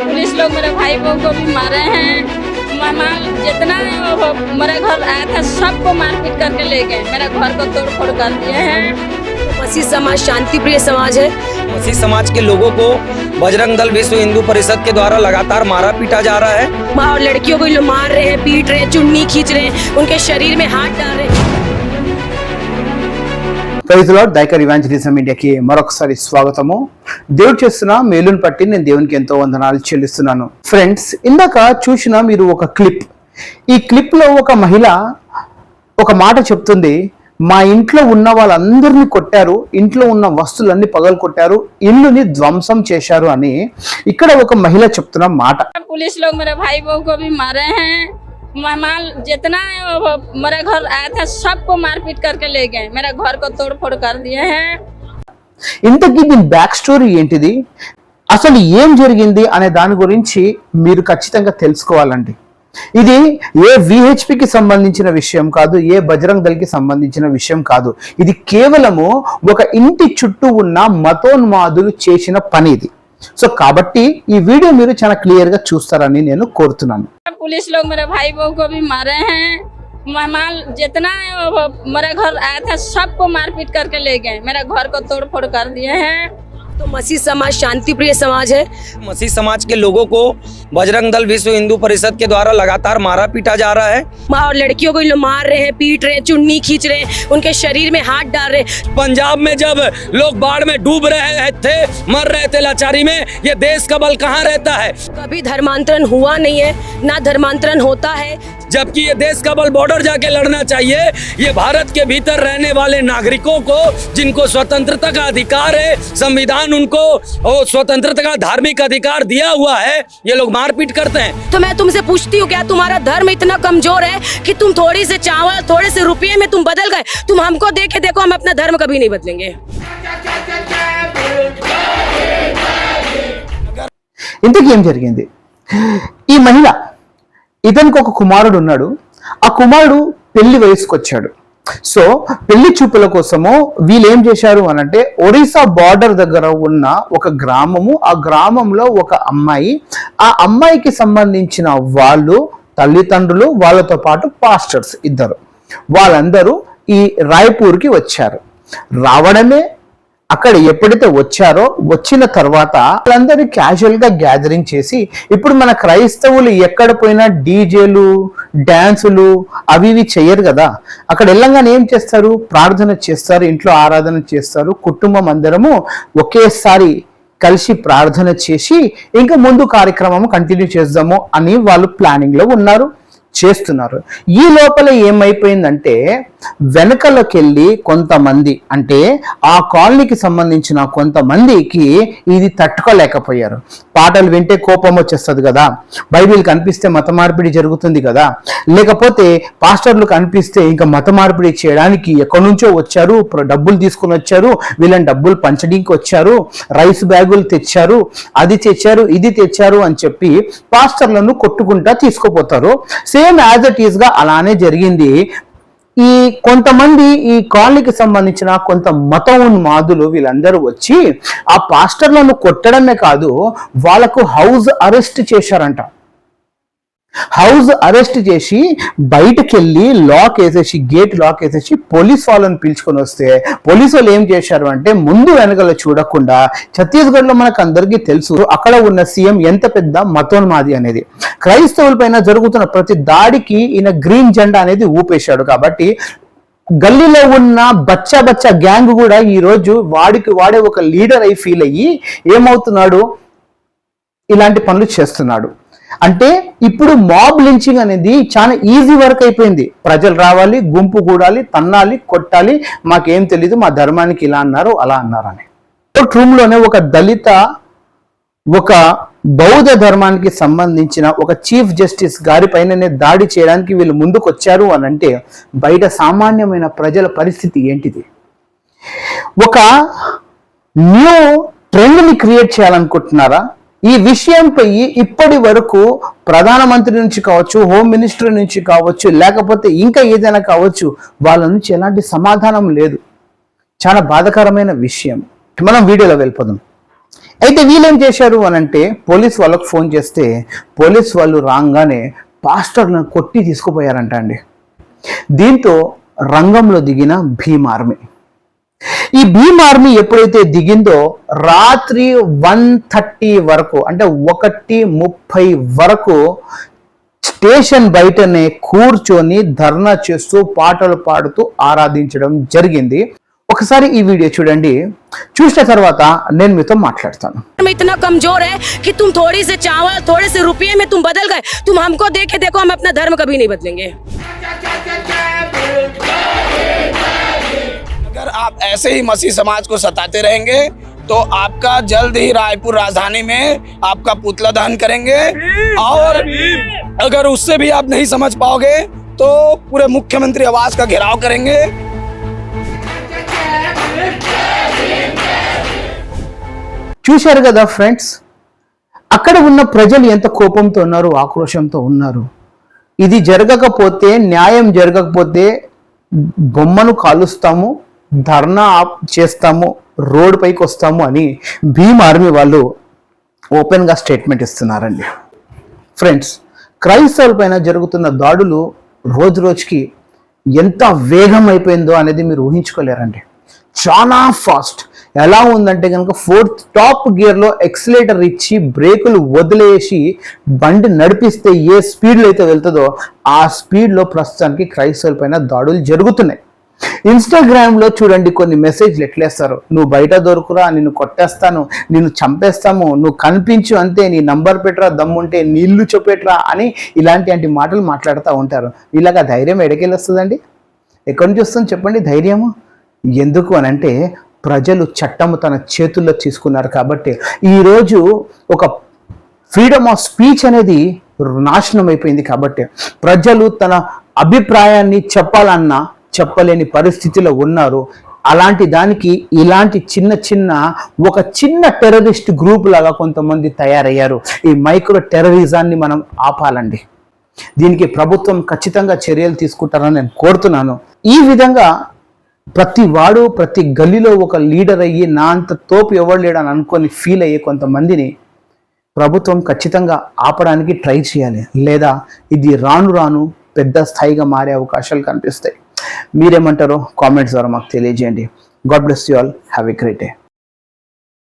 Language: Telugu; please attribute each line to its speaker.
Speaker 1: पुलिस लोग मेरे भाई बहू को भी मारे हैं। मेहमान जितना वो मेरे घर आया था सबको मारपीट करके ले गए। मेरे घर को तोड़ फोड़ कर दिए हैं।
Speaker 2: मसीह समाज शांति प्रिय समाज है।
Speaker 3: मसीह समाज के लोगों को बजरंग दल विश्व हिंदू परिषद के द्वारा लगातार मारा पीटा जा रहा है।
Speaker 2: माँ और लड़कियों को लोग मार रहे हैं पीट रहे हैं चुन्नी खींच रहे हैं उनके शरीर में हाथ डाल रहे हैं।
Speaker 4: ప్రైజ్లో డైకర్ ఇవాంజలిజం ఇండియాకి మరొకసారి స్వాగతము. దేవుడు చేస్తున్న మేలును పట్టి నేను దేవునికి ఎంతో వందనాలు చెల్లిస్తున్నాను. ఫ్రెండ్స్ ఇందాక చూసిన మీరు ఒక క్లిప్ ఈ క్లిప్లో ఒక మహిళ ఒక మాట చెప్తుంది. మా ఇంట్లో ఉన్న వాళ్ళందరినీ కొట్టారు ఇంట్లో ఉన్న వస్తువులన్నీ పగలు కొట్టారు ఇల్లుని ధ్వంసం చేశారు అని ఇక్కడ ఒక మహిళ చెప్తున్న మాట.
Speaker 1: పోలీసులో మరే భాయి బాబు కో मेहमान जितना वो मेरे घर आया था सबको मारपीट करके ले गए मेरे घर को तोड़ फोड़ कर दिए हैं
Speaker 4: ఇంతకీ దీని బ్యాక్ స్టోరీ ఏంటిది అసలు ఏం జరిగింది అనే దాని గురించి మీరు ఖచ్చితంగా తెలుసుకోవాలండి ఇది ఏ విహెచ్పికి సంబంధించిన విషయం కాదు ఏ బజరంగ్ దళకి సంబంధించిన విషయం కాదు ఇది కేవలము ఒక ఇంటి చుట్టూ ఉన్న మతోన్మాదులు చేసిన పని ఇది సో కాబట్టి ఈ వీడియో మీరు చాలా క్లియర్ గా చూస్తారని నేను కోరుతున్నాను
Speaker 1: पुलिस लोग मेरे भाई बहू को भी मारे हैं मेहमान जितना वो मेरे घर आया था सबको मारपीट करके ले गए मेरे घर को तोड़ फोड़ कर दिए हैं
Speaker 2: तो मसीह समाज शांति प्रिय समाज है
Speaker 3: मसीह समाज के लोगों को बजरंग दल विश्व हिंदू परिषद के द्वारा लगातार मारा पीटा जा रहा है।
Speaker 2: और लड़कियों को मार रहे हैं पीट रहे हैं चुन्नी खींच रहे हैं उनके शरीर में हाथ डाल रहे हैं।
Speaker 3: पंजाब में जब लोग बाढ़ में डूब रहे थे मर रहे थे लाचारी में ये देश का बल कहाँ रहता है?
Speaker 2: कभी धर्मांतरण हुआ नहीं है ना धर्मांतरण होता है।
Speaker 3: जबकि ये देश का बल बॉर्डर जाके लड़ना चाहिए ये भारत के भीतर रहने वाले नागरिकों को जिनको स्वतंत्रता का अधिकार है संविधान उनको स्वतंत्रता का धार्मिक अधिकार दिया हुआ है ये लोग मारपीट करते हैं
Speaker 2: तो मैं तुमसे पूछती हूँ क्या तुम्हारा धर्म इतना कमजोर है कि तुम थोड़ी से चावल थोड़े से रुपये में तुम बदल गए तुम हमको देखे देखो हम अपना धर्म कभी नहीं बदलेंगे
Speaker 4: ఇంతకీ ఏం జరిగింది ఈ మహిళ ఇతనికి ఒక కుమారుడు ఉన్నాడు ఆ కుమారుడు పెళ్లి వయసుకు వచ్చాడు సో పెళ్ళి చూపుల కోసము వీళ్ళు ఏం చేశారు అని అంటే ఒరిస్సా బార్డర్ దగ్గర ఉన్న ఒక గ్రామము ఆ గ్రామంలో ఒక అమ్మాయి. ఆ అమ్మాయికి సంబంధించిన వాళ్ళు తల్లిదండ్రులు వాళ్ళతో పాటు పాస్టర్స్ ఇద్దరు. వాళ్ళందరూ ఈ రాయ్పూర్కి వచ్చారు. రావడమే అక్కడ ఎప్పుడైతే వచ్చారో వచ్చిన తర్వాత వాళ్ళందరూ క్యాజువల్గా గ్యాదరింగ్ చేసి ఇప్పుడు మన క్రైస్తవులు ఎక్కడ పోయినా డీజేలు డ్యాన్సులు అవి ఇవి చేయరు కదా. అక్కడ వెళ్ళంగానే ఏం చేస్తారు? ప్రార్థన చేస్తారు ఇంట్లో ఆరాధన చేస్తారు కుటుంబం అందరము ఒకేసారి కలిసి ప్రార్థన చేసి ఇంకా ముందు కార్యక్రమం కంటిన్యూ చేద్దాము అని వాళ్ళు ప్లానింగ్లో ఉన్నారు. చేస్తున్నారు. ఈ లోపల ఏమైపోయిందంటే వెనకలోకి వెళ్ళి కొంతమంది అంటే ఆ కాలనీకి సంబంధించిన కొంతమందికి ఇది తట్టుకోలేకపోయారు. పాటలు వింటే కోపం వచ్చేస్తుంది కదా. బైబిల్ కనిపిస్తే మత మార్పిడి జరుగుతుంది కదా. లేకపోతే పాస్టర్లు కనిపిస్తే ఇంకా మత మార్పిడి చేయడానికి ఎక్కడి నుంచో వచ్చారు డబ్బులు తీసుకుని వచ్చారు వీళ్ళని డబ్బులు పంచడానికి వచ్చారు రైస్ బ్యాగులు తెచ్చారు అది తెచ్చారు ఇది తెచ్చారు అని చెప్పి పాస్టర్లను కొట్టుకుంటా తీసుకుపోతారు. సేమ్ యాజ్ ఇట్ ఈస్గా అలానే జరిగింది. ఈ కొంతమంది ఈ కాలనీకి సంబంధించిన కొంత మతం మాదులు వీళ్ళందరూ వచ్చి ఆ పాస్టర్లను కొట్టడమే కాదు వాళ్ళకు హౌస్ అరెస్ట్ చేశారంట. హౌస్ అరెస్ట్ చేసి బయటకు వెళ్ళి లాక్ వేసేసి గేట్ లాక్ వేసేసి పోలీస్ వాళ్ళని పిలుచుకొని వస్తే పోలీసు వాళ్ళు ఏం చేశారు అంటే ముందు వెనకలు చూడకుండా ఛత్తీస్గఢ్లో మనకు అందరికీ తెలుసు అక్కడ ఉన్న సీఎం ఎంత పెద్ద మతోన్మాది అనేది. క్రైస్తవులపైన జరుగుతున్న ప్రతి దాడికి ఈయన గ్రీన్ జెండా అనేది ఊపేశాడు కాబట్టి గల్లీలో ఉన్న బచ్చా బచ్చా గ్యాంగ్ కూడా ఈ రోజు వాడికి వాడే ఒక లీడర్ అయి ఫీల్ అయ్యి ఏమవుతున్నాడు? ఇలాంటి పనులు చేస్తున్నాడు. అంటే ఇప్పుడు మాబ్ లించింగ్ అనేది చాలా ఈజీ వర్క్ అయిపోయింది. ప్రజలు రావాలి గుంపు కూడాలి తన్నాలి కొట్టాలి మాకేం తెలీదు మా ధర్మానికి ఇలా అన్నారు అలా అన్నారు అని రూమ్ ఒక దళిత ఒక బౌద్ధ ధర్మానికి సంబంధించిన ఒక చీఫ్ జస్టిస్ గారి పైననే దాడి చేయడానికి వీళ్ళు ముందుకు వచ్చారు అని అంటే బయట సామాన్యమైన ప్రజల పరిస్థితి ఏంటిది? ఒక న్యూ ట్రెండ్ని క్రియేట్ చేయాలనుకుంటున్నారా? ఈ విషయంపై ఇప్పటి వరకు ప్రధానమంత్రి నుంచి కావచ్చు హోమ్ మినిస్టర్ నుంచి కావచ్చు లేకపోతే ఇంకా ఏదైనా కావచ్చు వాళ్ళ నుంచి ఎలాంటి సమాధానం లేదు. చాలా బాధాకరమైన విషయం. మనం వీడియోలో వెళ్ళిపోదాం. అయితే వీళ్ళేం చేశారు అని అంటే పోలీస్ వాళ్ళకు ఫోన్ చేస్తే పోలీస్ వాళ్ళు రాగానే పాస్టర్ను కొట్టి తీసుకుపోయారంట అండి. దీంతో రంగంలో దిగిన భీమ్ ఆర్మీ ఈ భీమ్ ఆర్మీ ఎప్పుడైతే దిగిందో రాత్రి వన్ థర్టీ వరకు అంటే ఒకటి ముప్పై వరకు స్టేషన్ బయటనే కూర్చొని ధర్నా చేస్తూ పాటలు పాడుతూ ఆరాధించడం జరిగింది. ఒకసారి ఈ వీడియో చూడండి. చూసిన తర్వాత నేను మీతో మాట్లాడతాను.
Speaker 2: ఇతనా కమజోర్ హై కి తుమ్ థోడి సే చావల్ థోడే సే రూపాయే మే తుమ్ బదల్ గయే తుమ్ హమ్కో దేఖే దేఖో హమ్ అప్నా ధర్మ కభీ నహీ
Speaker 5: బదలేంగే आप ऐसे ही मसीह समाज को सताते रहेंगे तो आपका जल्द ही रायपुर राजधानी में आपका पुतला दहन करेंगे और अगर उससे भी आप नहीं समझ पाओगे तो पूरे मुख्यमंत्री आवास का घेराव करेंगे
Speaker 4: చూశారు కదా ఫ్రెండ్స్ అక్కడ ఉన్న ప్రజలు ఎంత కోపంతో ఉన్నారు ఆక్రోషంతో ఉన్నారు ఇది జరగకపోతే న్యాయం జరగకపోతే బొమ్మను కాలుస్తాము ధర్నా చేస్తాము రోడ్ పైకి వస్తాము అని భీమ్ ఆర్మీ వాళ్ళు ఓపెన్గా స్టేట్మెంట్ ఇస్తున్నారండి. ఫ్రెండ్స్ క్రైస్తవుల పైన జరుగుతున్న దాడులు రోజు రోజుకి ఎంత వేగం అయిపోయిందో అనేది మీరు ఊహించుకోలేరండి. చాలా ఫాస్ట్. ఎలా ఉందంటే కనుక ఫోర్త్ టాప్ గియర్లో ఎక్సిలేటర్ ఇచ్చి బ్రేకులు వదిలేసి బండి నడిపిస్తే ఏ స్పీడ్లో అయితే వెళ్తుందో ఆ స్పీడ్లో ప్రస్తుతానికి క్రైస్తవుల పైన దాడులు జరుగుతున్నాయి. ఇన్స్టాగ్రామ్లో చూడండి కొన్ని మెసేజ్లు ఎట్లేస్తారు? నువ్వు బయట దొరుకురా నిన్ను కొట్టేస్తాను నిన్ను చంపేస్తాము నువ్వు కనిపించు అంతే నీ నంబర్ పెట్టరా దమ్ముంటే నీళ్ళు చెప్పెట్రా అని ఇలాంటి అంటే మాటలు మాట్లాడుతూ ఉంటారు. ఇలాగ ధైర్యం ఎడకెళ్ళి వస్తుందండి ఎక్కడి నుంచి వస్తుంది చెప్పండి? ధైర్యము? ఎందుకు అని అంటే ప్రజలు చట్టము తన చేతుల్లో తీసుకున్నారు కాబట్టి. ఈరోజు ఒక ఫ్రీడమ్ ఆఫ్ స్పీచ్ అనేది నాశనం అయిపోయింది కాబట్టి. ప్రజలు తన అభిప్రాయాన్ని చెప్పాలన్నా చెప్పలేని పరిస్థితిలో ఉన్నారు. అలాంటి దానికి ఇలాంటి చిన్న చిన్న ఒక చిన్న టెర్రరిస్ట్ గ్రూప్ లాగా కొంతమంది తయారయ్యారు. ఈ మైక్రో టెర్రరిజాన్ని మనం ఆపాలండి. దీనికి ప్రభుత్వం ఖచ్చితంగా చర్యలు తీసుకుంటారని నేను కోరుతున్నాను. ఈ విధంగా ప్రతి వాడు ప్రతి గల్లీలో ఒక లీడర్ అయ్యి నా అంత తోపు ఎవరు లేడని అనుకొని ఫీల్ అయ్యే కొంతమందిని ప్రభుత్వం ఖచ్చితంగా ఆపడానికి ట్రై చేయాలి. లేదా ఇది రాను రాను పెద్ద స్థాయిగా మారే అవకాశాలు కనిపిస్తాయి. మీరేమంటారో కామెంట్స్ ద్వారా మాకు తెలియజేయండి. God bless you all have a great day